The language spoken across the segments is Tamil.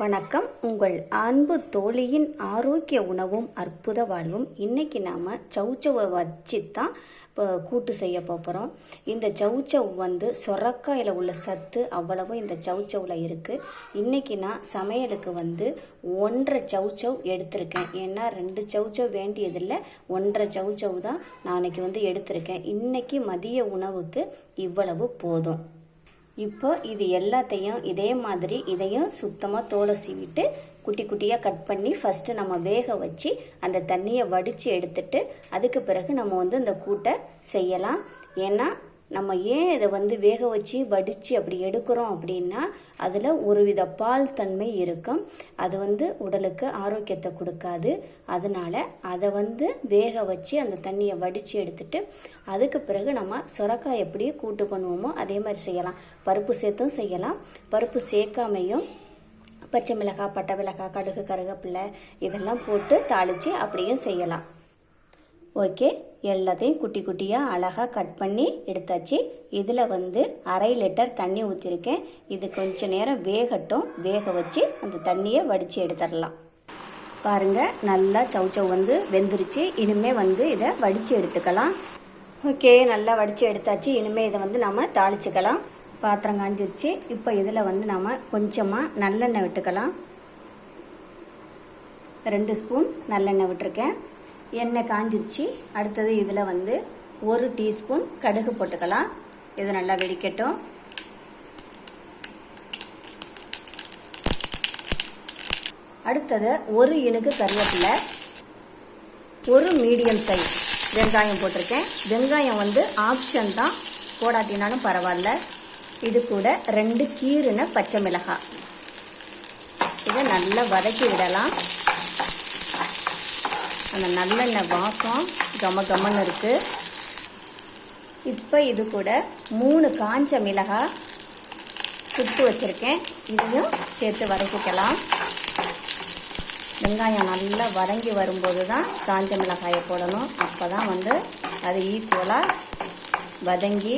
வணக்கம். உங்கள் அன்பு தோழியின் ஆரோக்கிய உணவும் அற்புத வாழ்வும் இன்னைக்கு நாம் சவுச்சவை வச்சு தான் இப்போ கூட்டு செய்ய போகிறோம் இந்த சவுச்சவ் வந்து சொரக்காயில் உள்ள சத்து அவ்வளவும் இந்த சவுச்சவில் இருக்குது இன்றைக்கி நான் சமையலுக்கு வந்து ஒன்றரை சவுச்சவ் எடுத்திருக்கேன். ஏன்னா ரெண்டு சவுச்சவ் வேண்டியதில்லை. ஒன்றரை சவுச்சவ் தான் நான் அன்றைக்கி வந்து எடுத்திருக்கேன். இன்றைக்கி மதிய உணவுக்கு இவ்வளவு போதும். இப்போ இது எல்லாத்தையும் இதே மாதிரி இதையும் சுத்தமாக தோலை சீவிட்டு குட்டி குட்டியாக கட் பண்ணி ஃபஸ்ட்டு நம்ம வேக வச்சு அந்த தண்ணியை வடித்து எடுத்துட்டு அதுக்கு பிறகு நம்ம வந்து இந்த கூட்டை செய்யலாம். ஏன்னா நம்ம ஏன் இதை வந்து வேக வச்சு வடித்து அப்படி எடுக்கிறோம் அப்படின்னா அதில் ஒரு வித பால் தன்மை இருக்கும். அது வந்து உடலுக்கு ஆரோக்கியத்தை கொடுக்காது. அதனால அதை வந்து வேக வச்சு அந்த தண்ணியை வடித்து எடுத்துட்டு அதுக்கு பிறகு நம்ம சுரக்காய் எப்படி கூட்டு பண்ணுவோமோ அதே மாதிரி செய்யலாம். பருப்பு சேர்த்தும் செய்யலாம். பருப்பு சேர்க்காமையும் பச்சை மிளகாய் பட்டை மிளகாய் கடுகு கருகப்பில்லை இதெல்லாம் போட்டு தாளித்து அப்படியும் செய்யலாம். ஓகே எல்லாத்தையும் குட்டி குட்டியாக அழகாக கட் பண்ணி எடுத்தாச்சு. இதில் வந்து அரை லிட்டர் தண்ணி ஊற்றிருக்கேன் இது கொஞ்ச நேரம் வேகட்டும். வேக வச்சு அந்த தண்ணியை வடித்து எடுத்துடலாம். பாருங்கள் நல்லா சவுச்சவ் வந்து வெந்துருச்சு. இனிமேல் வந்து இதை வடித்து எடுத்துக்கலாம். ஓகே நல்லா வடித்து எடுத்தாச்சு. இனிமேல் இதை வந்து நம்ம தாளிச்சுக்கலாம். பாத்திரம் காஞ்சிருச்சு. இப்போ இதில் வந்து நம்ம கொஞ்சமாக நல்லெண்ணெய் விட்டுக்கலாம். ரெண்டு ஸ்பூன் நல்லெண்ணெய் விட்டுருக்கேன். எண்ணெய் காஞ்சிருச்சு. அடுத்தது இதில் வந்து ஒரு டீஸ்பூன் கடுகு போட்டுக்கலாம். இது நல்லா வெடிக்கட்டும். அடுத்தது ஒரு இனுக்கு கருவேப்பிலை. ஒரு மீடியம் சைஸ் வெங்காயம் போட்டிருக்கேன். வெங்காயம் வந்து ஆப்ஷன் தான். போடாட்டினாலும் பரவாயில்ல. இது கூட ரெண்டு கீறுன பச்சை மிளகாய். இதை நல்லா வதக்கி விடலாம். அந்த நல்லெண்ணெய் வாசம் கம கமன்னு இருக்குது இப்போ இது கூட மூணு காஞ்ச மிளகாய் சுட்டு வச்சுருக்கேன். இதையும் சேர்த்து வதக்கிக்கலாம். வெங்காயம் நல்லா வதங்கி வரும்போது தான் காஞ்ச மிளகாயை போடணும். அப்போ தான் வந்து அது ஈக்குவலாக வதங்கி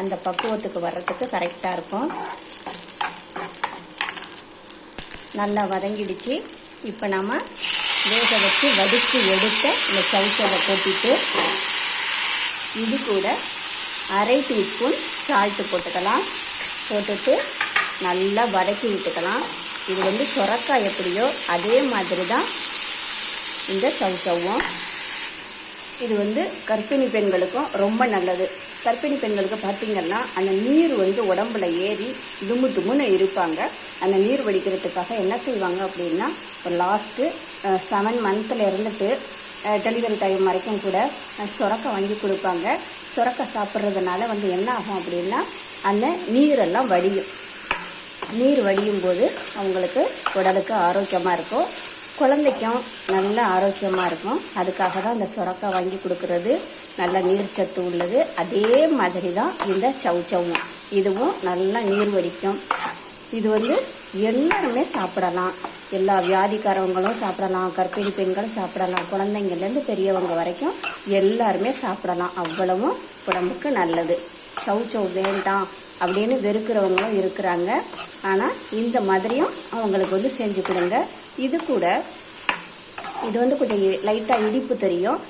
அந்த பக்குவத்துக்கு வர்றதுக்கு கரெக்டாக இருக்கும். நல்லா வதங்கிடுச்சு. இப்போ நம்ம வேக வச்சு வடித்து எடுத்த இந்த சவுச்சலை போட்டுட்டு இது கூட அரை டீஸ்பூன் சால்ட்டு போட்டுக்கலாம். போட்டுட்டு நல்லா வதக்கி விட்டுக்கலாம். இது வந்து சொரக்காய் எப்படியோ அதே மாதிரி தான் இந்த சவுச்சவும் இது வந்து கர்ப்பிணி பெண்களுக்கும் ரொம்ப நல்லது. கர்ப்பிணி பெண்களுக்கு பார்த்தீங்கன்னா அந்த நீர் வந்து உடம்புல ஏறி தும்மு தும்முன்னு இருப்பாங்க. அந்த நீர் வடிக்கிறதுக்காக என்ன செய்வாங்க அப்படின்னா ஒரு லாஸ்ட்டு செவன் மந்த்தில் இருந்துட்டு டெலிவரி டைம் வரைக்கும் கூட சுரக்க வாங்கி கொடுப்பாங்க. சுரக்க சாப்பிட்றதுனால வந்து என்ன ஆகும் அப்படின்னா அந்த நீரெல்லாம் வடியும். நீர் வடியும் போது அவங்களுக்கு உடலுக்கு ஆரோக்கியமாக இருக்கும். குழந்தைக்கும் நல்ல ஆரோக்கியமாக இருக்கும். அதுக்காக தான் இந்த சுரக்காய் வாங்கி கொடுக்கறது. நல்ல நீர்ச்சத்து உள்ளது. அதே மாதிரி தான் இந்த சவுச்சவும் இதுவும் நல்லா நீர் வடிக்கும். இது வந்து எல்லாருமே சாப்பிடலாம். எல்லா வியாதிக்காரவங்களும் சாப்பிடலாம். கர்ப்பிணி பெண்களும் சாப்பிடலாம். குழந்தைங்கள்லேருந்து பெரியவங்க வரைக்கும் எல்லாருமே சாப்பிடலாம். அவ்வளவும் உடம்புக்கு நல்லது. சவுச்சவு வேண்டாம் அப்படின்னு வெறுக்கிறவங்களும் இருக்கிறாங்க. ஆனால் இந்த மாதிரியும் அவங்களுக்கு வந்து செஞ்சு கொடுங்க. இது கூட இது வந்து கொஞ்சம் லைட்டாக இடிப்பு தெரியும்.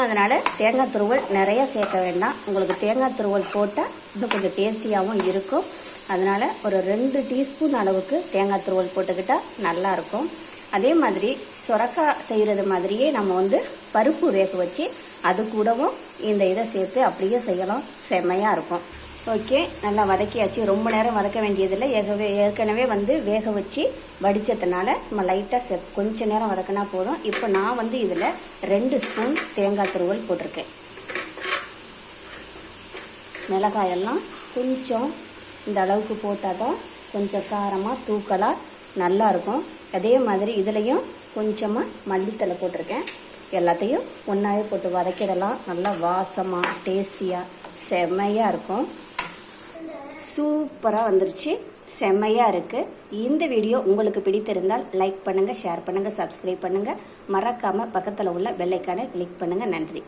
அதனால் தேங்காய் துருவல் நிறையா சேர்க்க வேண்டாம். உங்களுக்கு தேங்காய் துருவல் போட்டால் இன்னும் கொஞ்சம் டேஸ்டியாகவும் இருக்கும். அதனால் ஒரு ரெண்டு டீஸ்பூன் அளவுக்கு தேங்காய் துருவல் போட்டுக்கிட்டால் நல்லாயிருக்கும் அதே மாதிரி சுரக்காய் செய்கிறது மாதிரியே நம்ம வந்து பருப்பு வேக வச்சு அது கூடவும் இந்த இதை சேர்த்து அப்படியே செய்யலாம். செம்மையாக இருக்கும். ஓகே நல்லா வதக்கியாச்சு. ரொம்ப நேரம் வதக்க வேண்டியதில்லை. ஏகவே ஏற்கனவே வந்து வேக வச்சு வடித்ததுனால சும்மா லைட்டாக செ கொஞ்சம் நேரம் வதக்கினா போதும். இப்போ நான் வந்து இதில் ரெண்டு ஸ்பூன் தேங்காய் துருவல் போட்டிருக்கேன். மிளகாயெல்லாம் கொஞ்சம் இந்த அளவுக்கு போட்டால் தான் கொஞ்சம் காரமாக தூக்கலாக நல்லாயிருக்கும் அதே மாதிரி இதுலேயும் கொஞ்சமாக மல்லித்தலை போட்டிருக்கேன். எல்லாத்தையும் ஒன்றாவே போட்டு வதக்கிடலாம். நல்லா வாசமாக டேஸ்டியாக செம்மையாக இருக்கும். சூப்பராக வந்துருச்சு. செம்மையாக இருக்குது இந்த வீடியோ உங்களுக்கு பிடித்திருந்தால் லைக் பண்ணுங்கள் ஷேர் பண்ணுங்கள் சப்ஸ்கிரைப் பண்ணுங்கள் மறக்காமல் பக்கத்தில் உள்ள பெல்லைக்கான கிளிக் பண்ணுங்கள் நன்றி.